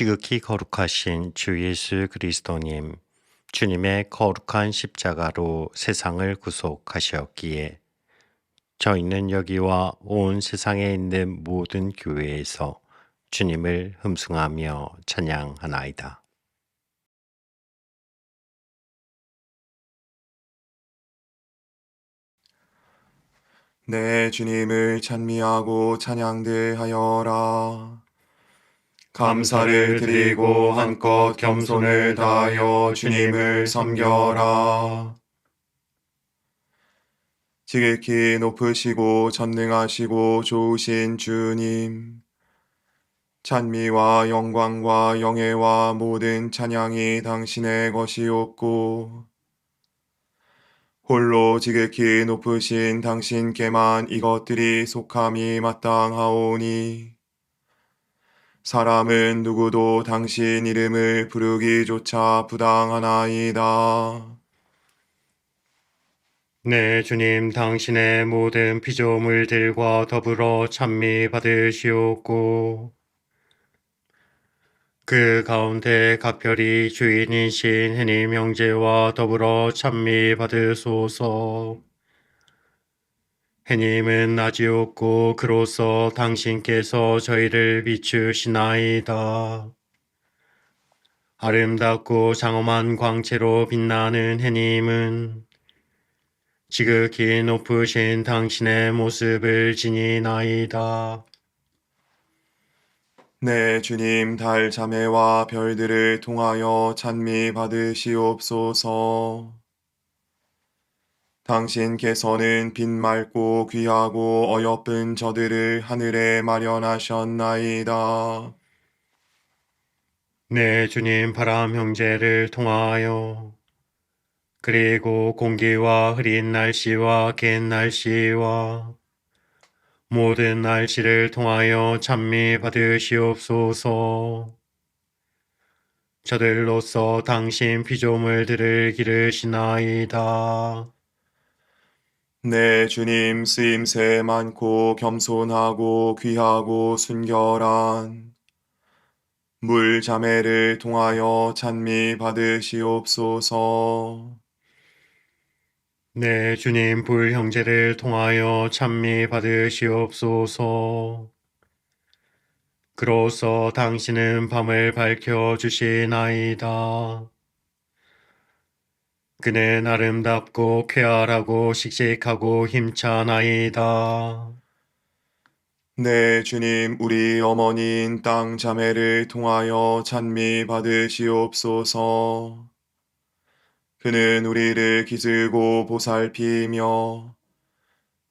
지극히 거룩하신 주 예수 그리스도님, 주님의 거룩한 십자가로 세상을 구속하셨기에 저희는 여기와 온 세상에 있는 모든 교회에서 주님을 흠숭하며 찬양하나이다. 내 주님을 찬미하고 찬양대하여라. 감사를 드리고 한껏 겸손을 다하여 주님을 섬겨라. 지극히 높으시고 전능하시고 좋으신 주님. 찬미와 영광과 영예와 모든 찬양이 당신의 것이옵고 홀로 지극히 높으신 당신께만 이것들이 속함이 마땅하오니 사람은 누구도 당신 이름을 부르기조차 부당하나이다. 네, 주님, 당신의 모든 피조물들과 더불어 찬미 받으시옵고, 그 가운데 각별히 주인이신 해님 형제와 더불어 찬미 받으소서. 해님은 없고 그로서 당신께서 저희를 비추시나이다. 아름답고 장엄한 광채로 빛나는 해님은 지극히 높으신 당신의 모습을 지니나이다. 내 주님 달 자매와 별들을 통하여 찬미 받으시옵소서. 당신께서는 빛 맑고 귀하고 어여쁜 저들을 하늘에 마련하셨나이다. 네, 주님 바람 형제를 통하여 그리고 공기와 흐린 날씨와 갠 날씨와 모든 날씨를 통하여 찬미 받으시옵소서. 저들로서 당신 피조물들을 기르시나이다. 내 주님 쓰임새 많고 겸손하고 귀하고 순결한 물 자매를 통하여 찬미 받으시옵소서. 네, 주님 불 형제를 통하여 찬미 받으시옵소서. 그로서 당신은 밤을 밝혀 주시나이다. 그는 아름답고 쾌활하고 씩씩하고 힘차나이다. 내 주님 우리 어머니인 땅 자매를 통하여 찬미 받으시옵소서. 그는 우리를 기르고 보살피며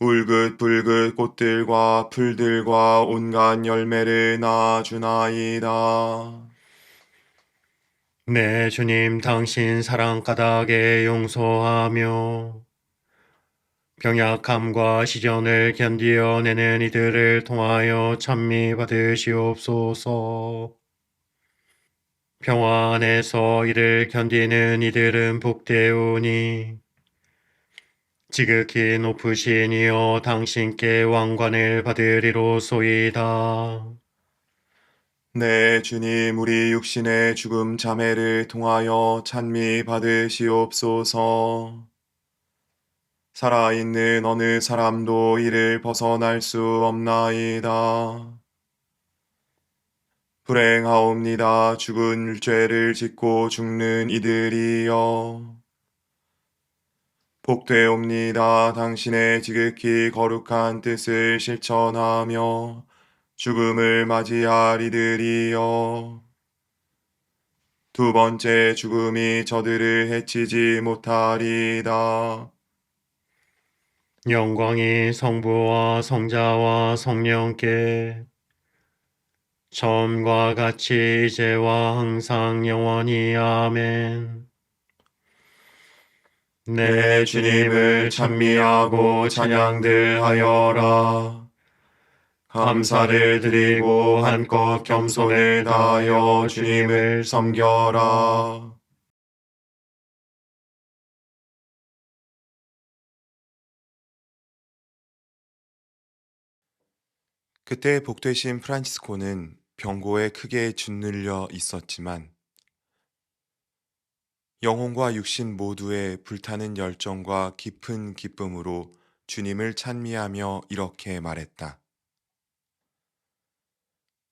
울긋불긋 꽃들과 풀들과 온갖 열매를 낳아주나이다. 네, 주님 당신 사랑 까닭에 용서하며 병약함과 시전을 견디어내는 이들을 통하여 찬미 받으시옵소서. 평화 안에서 이를 견디는 이들은 복되오니 지극히 높으신 이여 당신께 왕관을 받으리로소이다. 내 주님 우리 육신의 죽음 자매를 통하여 찬미 받으시옵소서. 살아있는 어느 사람도 이를 벗어날 수 없나이다. 불행하옵니다. 죽은 죄를 짓고 죽는 이들이여. 복되옵니다. 당신의 지극히 거룩한 뜻을 실천하며 죽음을 맞이할 이들이여. 두 번째 죽음이 저들을 해치지 못하리다. 영광이 성부와 성자와 성령께 처음과 같이 이제와 항상 영원히 아멘. 내 주님을 찬미하고 찬양들 하여라. 감사를 드리고 한껏 겸손을 다하여 주님을 섬겨라. 그때 복되신 프란치스코는 병고에 크게 짓눌려 있었지만 영혼과 육신 모두의 불타는 열정과 깊은 기쁨으로 주님을 찬미하며 이렇게 말했다.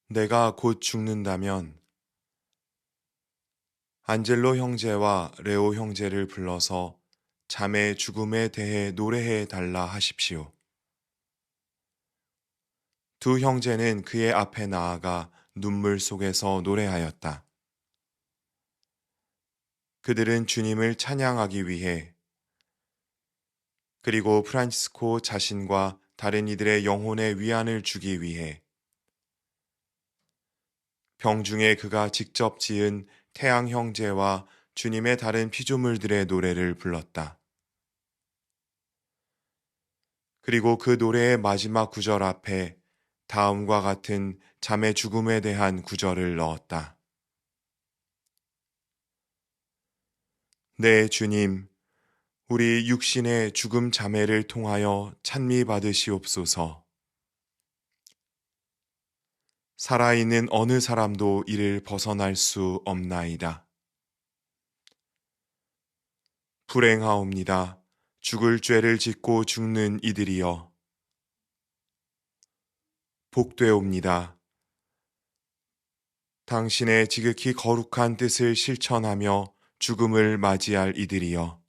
내가 곧 죽는다면 안젤로 형제와 레오 형제를 불러서 자매의 죽음에 대해 노래해 달라 하십시오. 두 형제는 그의 앞에 나아가 눈물 속에서 노래하였다. 그들은 주님을 찬양하기 위해 그리고 프란치스코 자신과 다른 이들의 영혼의 위안을 주기 위해 병중에 그가 직접 지은 태양 형제와 주님의 다른 피조물들의 노래를 불렀다. 그리고 그 노래의 마지막 구절 앞에 다음과 같은 잠의 죽음에 대한 구절을 넣었다. 네, 주님, 우리 육신의 죽음 자매를 통하여 찬미 받으시옵소서. 살아있는 어느 사람도 이를 벗어날 수 없나이다. 불행하옵니다. 죽을 죄를 짓고 죽는 이들이여. 복되옵니다. 당신의 지극히 거룩한 뜻을 실천하며 죽음을 맞이할 이들이여.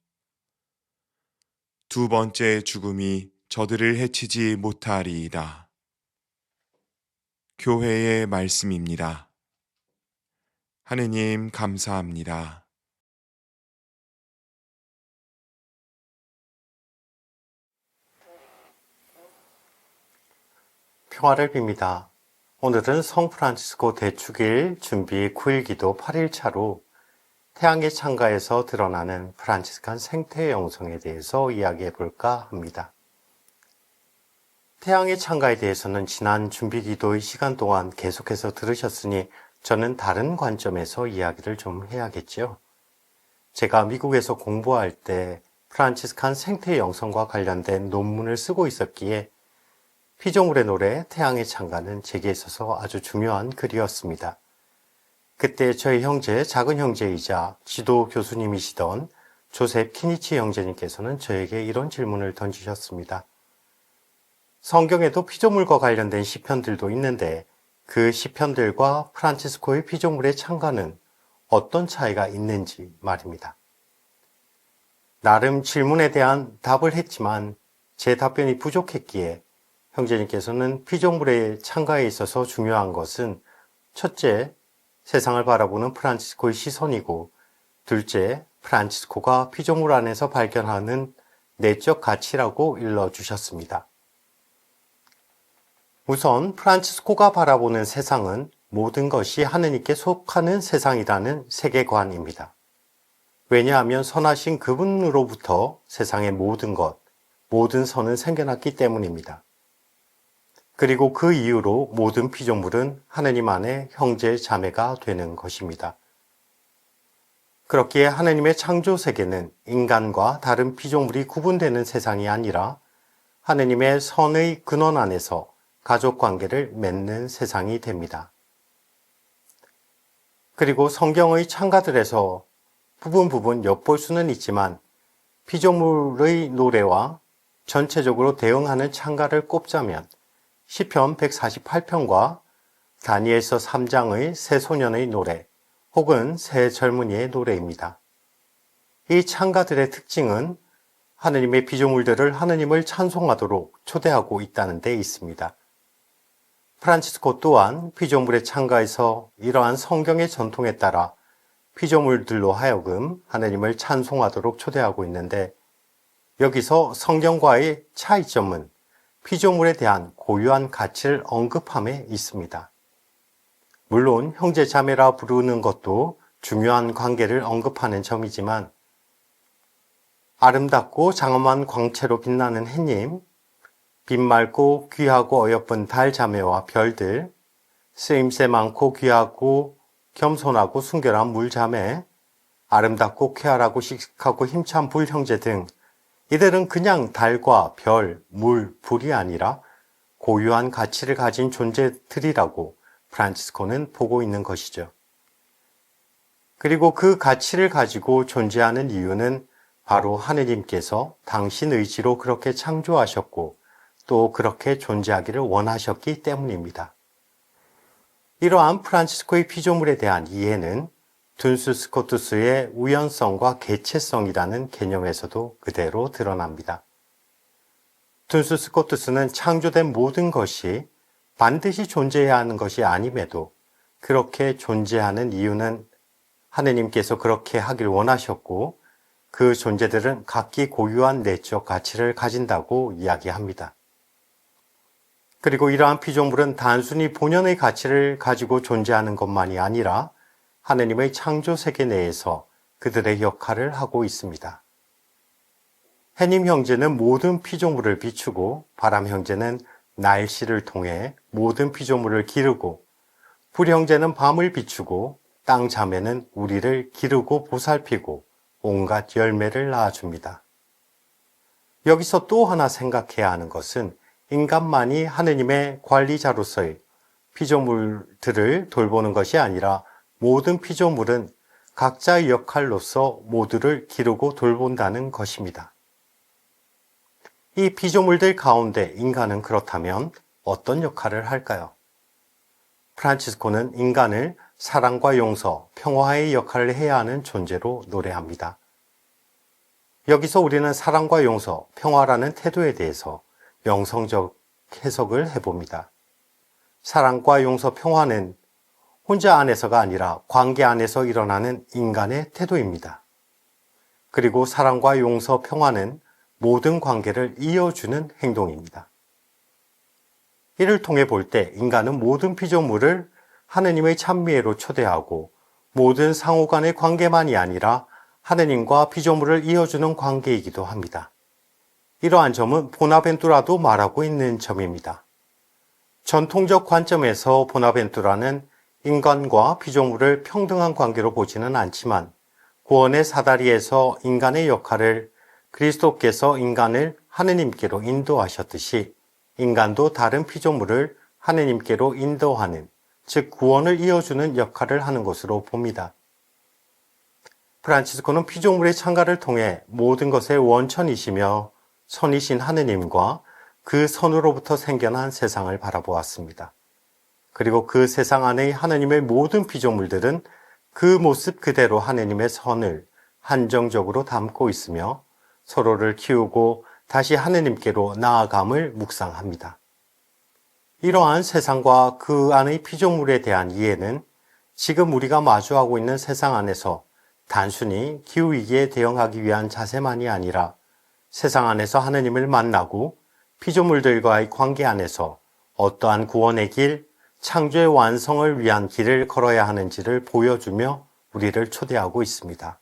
두 번째 죽음이 저들을 해치지 못하리이다. 교회의 말씀입니다. 하느님 감사합니다. 평화를 빕니다. 오늘은 성 프란치스코 대축일 준비 9일 기도 8일 차로 태양의 창가에서 드러나는 프란치스칸 생태 영성에 대해서 이야기해 볼까 합니다. 태양의 창가에 대해서는 지난 준비 기도의 시간 동안 계속해서 들으셨으니 저는 다른 관점에서 이야기를 좀 해야겠죠. 제가 미국에서 공부할 때 프란치스칸 생태 영성과 관련된 논문을 쓰고 있었기에 피조물의 노래 태양의 창가는 제게 있어서 아주 중요한 글이었습니다. 그때 저희 형제, 작은 형제이자 지도 교수님이시던 조셉 키니치 형제님께서는 저에게 이런 질문을 던지셨습니다. 성경에도 피조물과 관련된 시편들도 있는데 그 시편들과 프란치스코의 피조물의 창가는 어떤 차이가 있는지 말입니다. 나름 질문에 대한 답을 했지만 제 답변이 부족했기에 형제님께서는 피조물의 창가에 있어서 중요한 것은 첫째, 세상을 바라보는 프란치스코의 시선이고 둘째, 프란치스코가 피조물 안에서 발견하는 내적 가치라고 일러 주셨습니다. 우선 프란치스코가 바라보는 세상은 모든 것이 하느님께 속하는 세상이라는 세계관입니다. 왜냐하면 선하신 그분으로부터 세상의 모든 것, 모든 선은 생겨났기 때문입니다. 그리고 그 이후로 모든 피조물은 하느님 안에 형제 자매가 되는 것입니다. 그렇기에 하느님의 창조 세계는 인간과 다른 피조물이 구분되는 세상이 아니라 하느님의 선의 근원 안에서 가족 관계를 맺는 세상이 됩니다. 그리고 성경의 창가들에서 부분 부분 엿볼 수는 있지만 피조물의 노래와 전체적으로 대응하는 창가를 꼽자면 시편 148편과 다니엘서 3장의 새 소년의 노래 혹은 새 젊은이의 노래입니다. 이 창가들의 특징은 하느님의 피조물들을 하느님을 찬송하도록 초대하고 있다는 데 있습니다. 프란치스코 또한 피조물의 창가에서 이러한 성경의 전통에 따라 피조물들로 하여금 하느님을 찬송하도록 초대하고 있는데 여기서 성경과의 차이점은 피조물에 대한 고유한 가치를 언급함에 있습니다. 물론 형제 자매라 부르는 것도 중요한 관계를 언급하는 점이지만 아름답고 장엄한 광채로 빛나는 해님, 빛 맑고 귀하고 어여쁜 달 자매와 별들, 쓰임새 많고 귀하고 겸손하고 순결한 물 자매, 아름답고 쾌활하고 씩씩하고 힘찬 불 형제 등 이들은 그냥 달과 별, 물, 불이 아니라 고유한 가치를 가진 존재들이라고 프란치스코는 보고 있는 것이죠. 그리고 그 가치를 가지고 존재하는 이유는 바로 하느님께서 당신 의지로 그렇게 창조하셨고 또 그렇게 존재하기를 원하셨기 때문입니다. 이러한 프란치스코의 피조물에 대한 이해는 둔스 스코투스의 우연성과 개체성이라는 개념에서도 그대로 드러납니다. 둔스 스코투스는 창조된 모든 것이 반드시 존재해야 하는 것이 아님에도 그렇게 존재하는 이유는 하느님께서 그렇게 하길 원하셨고 그 존재들은 각기 고유한 내적 가치를 가진다고 이야기합니다. 그리고 이러한 피조물은 단순히 본연의 가치를 가지고 존재하는 것만이 아니라 하느님의 창조 세계 내에서 그들의 역할을 하고 있습니다. 해님 형제는 모든 피조물을 비추고 바람 형제는 날씨를 통해 모든 피조물을 기르고 불 형제는 밤을 비추고 땅 자매는 우리를 기르고 보살피고 온갖 열매를 낳아줍니다. 여기서 또 하나 생각해야 하는 것은 인간만이 하느님의 관리자로서의 피조물들을 돌보는 것이 아니라 모든 피조물은 각자의 역할로서 모두를 기르고 돌본다는 것입니다. 이 피조물들 가운데 인간은 그렇다면 어떤 역할을 할까요? 프란치스코는 인간을 사랑과 용서, 평화의 역할을 해야 하는 존재로 노래합니다. 여기서 우리는 사랑과 용서, 평화라는 태도에 대해서 영성적 해석을 해봅니다. 사랑과 용서, 평화는 혼자 안에서가 아니라 관계 안에서 일어나는 인간의 태도입니다. 그리고 사랑과 용서, 평화는 모든 관계를 이어주는 행동입니다. 이를 통해 볼 때 인간은 모든 피조물을 하느님의 찬미애로 초대하고 모든 상호 간의 관계만이 아니라 하느님과 피조물을 이어주는 관계이기도 합니다. 이러한 점은 보나벤투라도 말하고 있는 점입니다. 전통적 관점에서 보나벤투라는 인간과 피조물을 평등한 관계로 보지는 않지만 구원의 사다리에서 인간의 역할을 그리스도께서 인간을 하느님께로 인도하셨듯이 인간도 다른 피조물을 하느님께로 인도하는 즉 구원을 이어주는 역할을 하는 것으로 봅니다. 프란치스코는 피조물의 창가를 통해 모든 것의 원천이시며 선이신 하느님과 그 선으로부터 생겨난 세상을 바라보았습니다. 그리고 그 세상 안의 하느님의 모든 피조물들은 그 모습 그대로 하느님의 선을 한정적으로 담고 있으며 서로를 키우고 다시 하느님께로 나아감을 묵상합니다. 이러한 세상과 그 안의 피조물에 대한 이해는 지금 우리가 마주하고 있는 세상 안에서 단순히 기후위기에 대응하기 위한 자세만이 아니라 세상 안에서 하느님을 만나고 피조물들과의 관계 안에서 어떠한 구원의 길, 창조의 완성을 위한 길을 걸어야 하는지를 보여주며 우리를 초대하고 있습니다.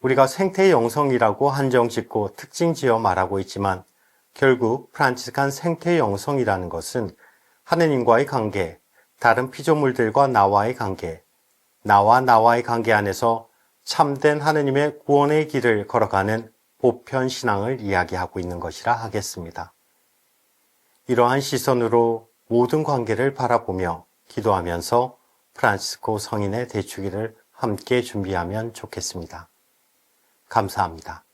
우리가 생태 영성이라고 한정 짓고 특징 지어 말하고 있지만 결국 프란치스칸 생태 영성이라는 것은 하느님과의 관계, 다른 피조물들과 나와의 관계, 나와 나와의 관계 안에서 참된 하느님의 구원의 길을 걸어가는 보편 신앙을 이야기하고 있는 것이라 하겠습니다. 이러한 시선으로 모든 관계를 바라보며 기도하면서 프란시스코 성인의 대축일을 함께 준비하면 좋겠습니다. 감사합니다.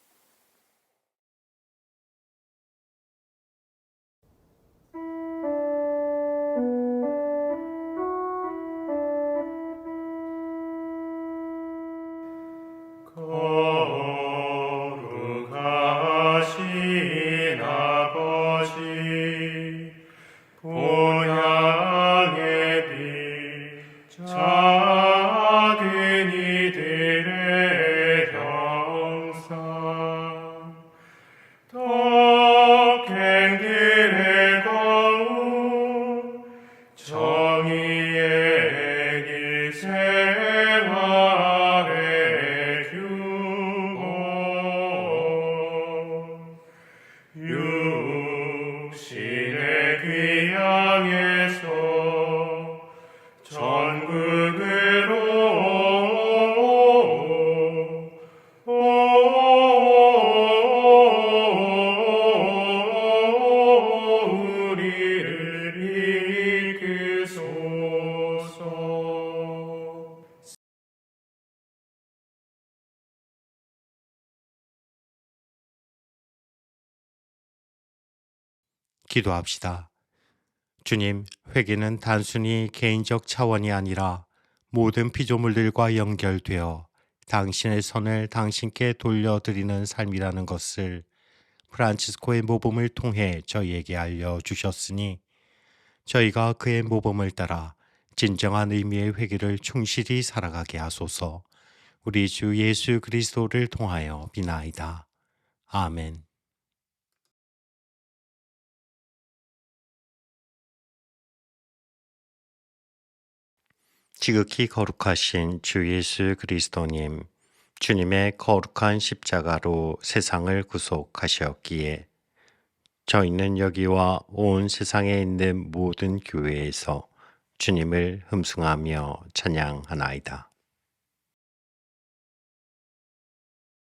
기도합시다. 주님, 회개는 단순히 개인적 차원이 아니라 모든 피조물들과 연결되어 당신의 선을 당신께 돌려드리는 삶이라는 것을 프란치스코의 모범을 통해 저희에게 알려주셨으니 저희가 그의 모범을 따라 진정한 의미의 회개를 충실히 살아가게 하소서 우리 주 예수 그리스도를 통하여 비나이다. 아멘. 지극히 거룩하신 주 예수 그리스도님, 주님의 거룩한 십자가로 세상을 구속하셨기에 저희는 여기와 온 세상에 있는 모든 교회에서 주님을 흠숭하며 찬양하나이다.